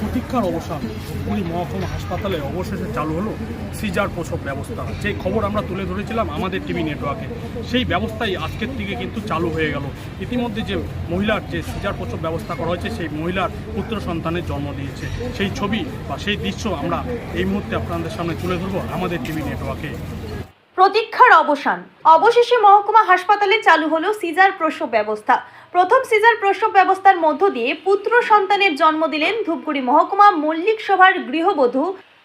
প্রতীক্ষার অবসান ধূপগুড়ি মহকুমা হাসপাতালে অবশেষে চালু হলো সিজার প্রসব ব্যবস্থা। যে খবর আমরা তুলে ধরেছিলাম আমাদের টিভি নেটওয়ার্কে, সেই ব্যবস্থাই আজকের থেকে কিন্তু চালু হয়ে গেল। ইতিমধ্যে যে মহিলার যে সিজার প্রসব ব্যবস্থা করা হয়েছে, সেই মহিলার পুত্র সন্তানের জন্ম দিয়েছে। সেই ছবি বা সেই দৃশ্য আমরা এই মুহূর্তে আপনাদের সামনে তুলে ধরবো আমাদের টিভি নেটওয়ার্কে। প্রতীক্ষার অবসান। অবশেষে মহকুমা হাসপাতালে চালু হলো সিজার প্রসব ব্যবস্থা। প্রথম সিজার প্রসব ব্যবস্থার মধ্য দিয়ে পুত্র সন্তানের জন্ম দিলেন ধূপগুড়ি মহকুমা মল্লিক সভার গৃহবধূ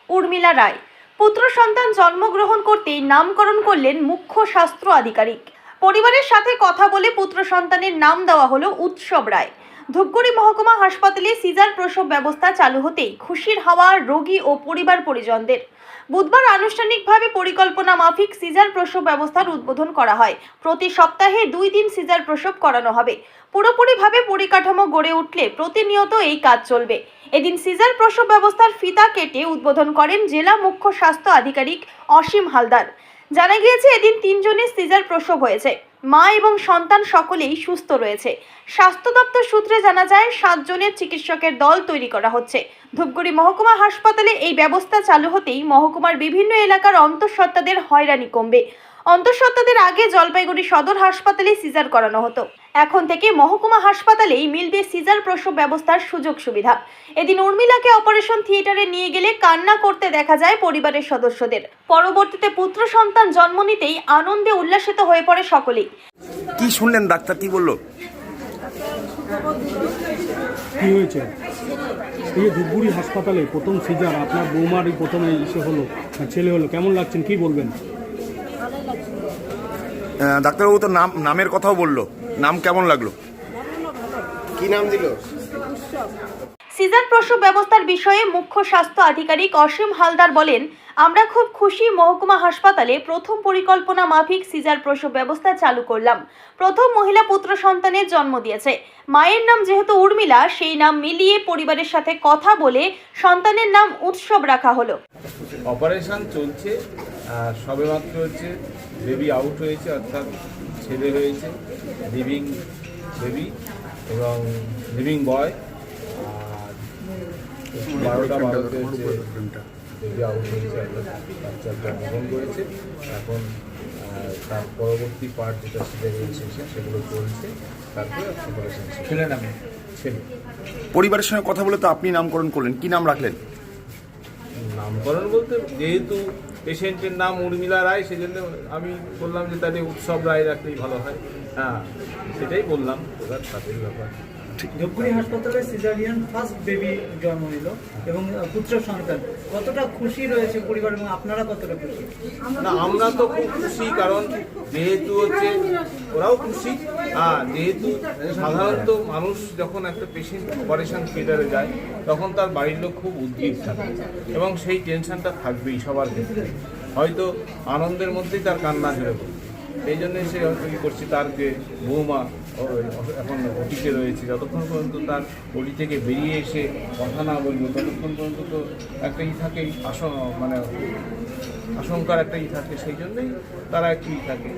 উর্মিলা রায়। পুত্র সন্তান জন্মগ্রহণ করতেই নামকরণ করলেন মুখ্য স্বাস্থ্য আধিকারিক। পরিবারের সাথে কথা বলে পুত্র সন্তানের নাম দেওয়া হলো উৎসব রায়। ধূপগুড়ি মহকুমা হাসপাতালে সিজার প্রসব ব্যবস্থা চালু হতেই খুশির হাওয়া রোগী ও পরিবার পরিজনদের। বুধবার আনুষ্ঠানিকভাবে পরিকল্পনা মাফিক সিজার প্রসব ব্যবস্থার উদ্বোধন করা হয়। প্রতি সপ্তাহে দুই দিন সিজার প্রসব করানো হবে। পুরোপুরিভাবে পরিকাঠামো গড়ে উঠলে প্রতিনিয়ত এই কাজ চলবে। এদিন সিজার প্রসব ব্যবস্থার ফিতা কেটে উদ্বোধন করেন জেলা মুখ্য স্বাস্থ্য আধিকারিক অসীম হালদার। জানা গিয়েছে, এদিন তিনজনের সিজার প্রসব হয়েছে। মা এবং সন্তান সকলেই সুস্থ রয়েছে। স্বাস্থ্য দপ্তর সূত্রে জানা যায় সাতজনের চিকিৎসকের দল তৈরি করা হচ্ছে। ধূপগুড়ি মহকুমা হাসপাতালে এই ব্যবস্থা চালু হতেই মহকুমার বিভিন্ন এলাকার অন্তঃসত্ত্বাদের হয়রানি কমবে। অন্তঃসত্ত্বাদের আগে জলপাইগুড়ি সদর হাসপাতালে সিজার করানো হতো। এখন থেকে মহকুমা হাসপাতালেই মিলবে সিজার প্রসব ব্যবস্থার সুযোগ সুবিধা। এদিন উর্মিলাকে অপারেশন থিয়েটারে নিয়ে গেলে কান্না করতে দেখা যায় পরিবারের সদস্যদের। পরবর্তীতে পুত্র সন্তান জন্ম নিতেই আনন্দে উল্লাসিত হয়ে পড়ে সকলেই। কি শুনলেন ডাক্তার? কি বলল? কি হয়েছে? এই ধূপগুড়ি হাসপাতালে প্রথম সিজার আপনার বৌমারই প্রথমে এই ইসে হলো ছেলে হলো কেমন লাগছেন কি বলবেন? ডাক্তারবাবু তো নাম নামের কথাও বলল। নাম কেমন লাগল? কি নাম দিল? সিজার প্রসব ব্যবস্থার বিষয়ে মুখ্য স্বাস্থ্য আধিকারিক অসীম হালদার বলেন আমরা খুব খুশি মহকুমা হাসপাতালে প্রথম পরিকল্পনা মাফিক সিজার প্রসব ব্যবস্থা চালু করলাম। প্রথম মহিলা পুত্র সন্তানের জন্ম দিয়েছে। মায়ের নাম যেহেতু উর্মিলা সেই নাম মিলিয়ে পরিবারের সাথে কথা বলে সন্তানের নাম উৎসব রাখা হলো। অপারেশন চলছে সবেমাত্র হচ্ছে বেবি আউট হয়েছে অর্থাৎ ছেলে রয়েছে লিভিং বেবি এবং লিভিং বয় আর বারোটা বারোতে হচ্ছে বেবি আউট হয়েছে অর্থাৎ বাচ্চা জন্মগ্রহণ করেছে। এখন তার পরবর্তী পার্ট যেটা সিজারিয়ান সেগুলো চলছে তারপরে অপারেশন ছেলে নামে? ছেলে। পরিবারের সঙ্গে কথা বলে তো আপনি নামকরণ করলেন। কি নাম রাখলেন? নামকরণ বলতে যেহেতু পেশেন্টের নাম উর্মিলা রায়, সেজন্য আমি বললাম যে তাদের উৎসব রায় রাখলেই ভালো হয়। হ্যাঁ সেটাই বললাম। ওরা তাদের ব্যাপার। ধূপগুড়ি হাসপাতালে সিজারিয়ান ফার্স্ট বেবি জন্ম নিল এবং পুত্র সন্তান। কতটা খুশি রয়েছে পরিবার এবং আপনারা কতটা খুশি? না আমরা তো খুব খুশি কারণ যেহেতু হচ্ছে ওরাও খুশি। হ্যাঁ যেহেতু সাধারণত মানুষ যখন একটা পেশেন্ট অপারেশন থিয়েটারে যায় তখন তার বাড়ির লোক খুব উদ্গ্রীব থাকে এবং সেই টেনশনটা থাকবেই সবার ক্ষেত্রে হয়তো আনন্দের মধ্যেই তার কান্না ঝরে পড়বে। এই জন্য সে করছে তার যে বৌমা এখন ওটিতে রয়েছে। যতক্ষণ পর্যন্ত তার ওটি থেকে বেরিয়ে এসে কথা না বলবে ততক্ষণ পর্যন্ত তো একটা ই থাকে আস মানে আশঙ্কার একটা ই থাকে সেই জন্যই তারা একটু ই থাকে।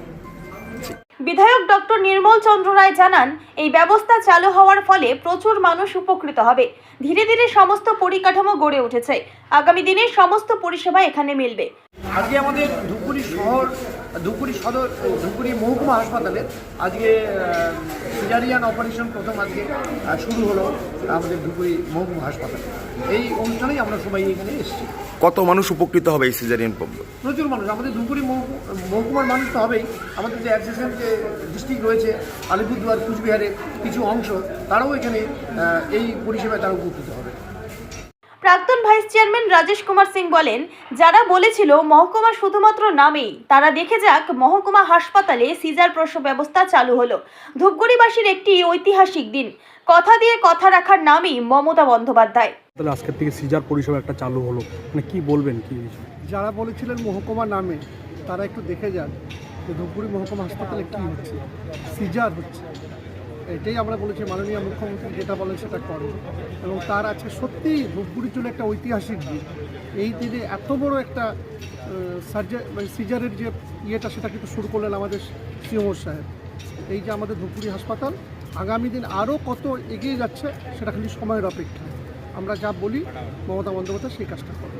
বিধায়ক ডক্টর নির্মল চন্দ্র রায় জানান এই ব্যবস্থা চালু হওয়ার ফলে প্রচুর মানুষ উপকৃত হবে। ধীরে ধীরে সমস্ত পরিকাঠামো গড়ে উঠেছে। আগামী দিনে সমস্ত পরিষেবা এখানে মিলবে। আজকে আমাদের ধূপগুড়ি শহর ধূপগুড়ি সদর ধূপগুড়ি মহকুমা হাসপাতালে আজকে সিজারিয়ান অপারেশন প্রথম আজকে শুরু হলো আমাদের ধূপগুড়ি মহকুমা হাসপাতালে। এই অনুষ্ঠানেই আমরা সবাই এখানে এসেছি। কত মানুষ উপকৃত হবে এই সিজারিয়ান প্রচুর মানুষ। আমাদের মহকু- মহকুমার মানুষ তো হবেই। আমাদের যে অ্যাডজেসেন্ট যে ডিস্ট্রিক্ট রয়েছে আলিপুরদুয়ার কুচবিহারের কিছু অংশ তারাও এখানে এই পরিষেবায় তারা উপকৃত প্রাক্তন ভাইস চেয়ারম্যান রাজেশ কুমার সিং বলেন যারা বলেছিল মহকুমা শুধুমাত্র নামেই তারা দেখে যাক মহকুমা হাসপাতালে সিজার প্রসব ব্যবস্থা চালু হলো। ধূপগুড়িবাসীর একটি ঐতিহাসিক দিন। কথা দিয়ে কথা রাখার নামই মমতা বন্দ্যোপাধ্যায়। তাহলে আজকের থেকে সিজার পরিষেবা একটা চালু হলো। মানে কি বলবেন কি? যারা বলেছিলেন মহকুমা নামে তারা একটু দেখে যান যে ধূপগুড়ি মহকুমা হাসপাতালে কী হচ্ছে। সিজার হচ্ছে। এটাই আমরা বলেছি, মাননীয় মুখ্যমন্ত্রী যেটা বলেন সেটা করে। এবং তার আজকে সত্যিই ধূপগুড়ির জন্য একটা ঐতিহাসিক দিন। এই দিনে এত বড় একটা সার্জার মানে সিজারের যে ইয়েটা, সেটা কিন্তু শুরু করলেন আমাদের সিওমর সাহেব। এই যে আমাদের ধূপগুড়ি হাসপাতাল, আগামী দিন আরও কত এগিয়ে যাচ্ছে, সেটা খালি সময়ের অপেক্ষা। আমরা যা বলি, মমতা বন্দ্যোপাধ্যায় সেই কাজটা করে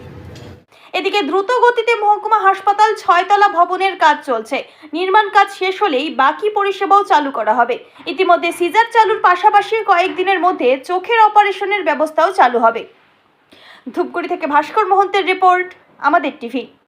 এদিকে দ্রুত গতিতে মহকুমা হাসপাতাল ছয়তলা ভবনের কাজ চলছে। নির্মাণ কাজ শেষ হলেই বাকি পরিষেবাও চালু করা হবে। ইতিমধ্যে সিজার চালুর পাশাপাশি কয়েকদিনের মধ্যে চোখের অপারেশনের ব্যবস্থাও চালু হবে। ধূপগুড়ি থেকে ভাস্কর মহন্তের রিপোর্ট, আমাদের টিভি।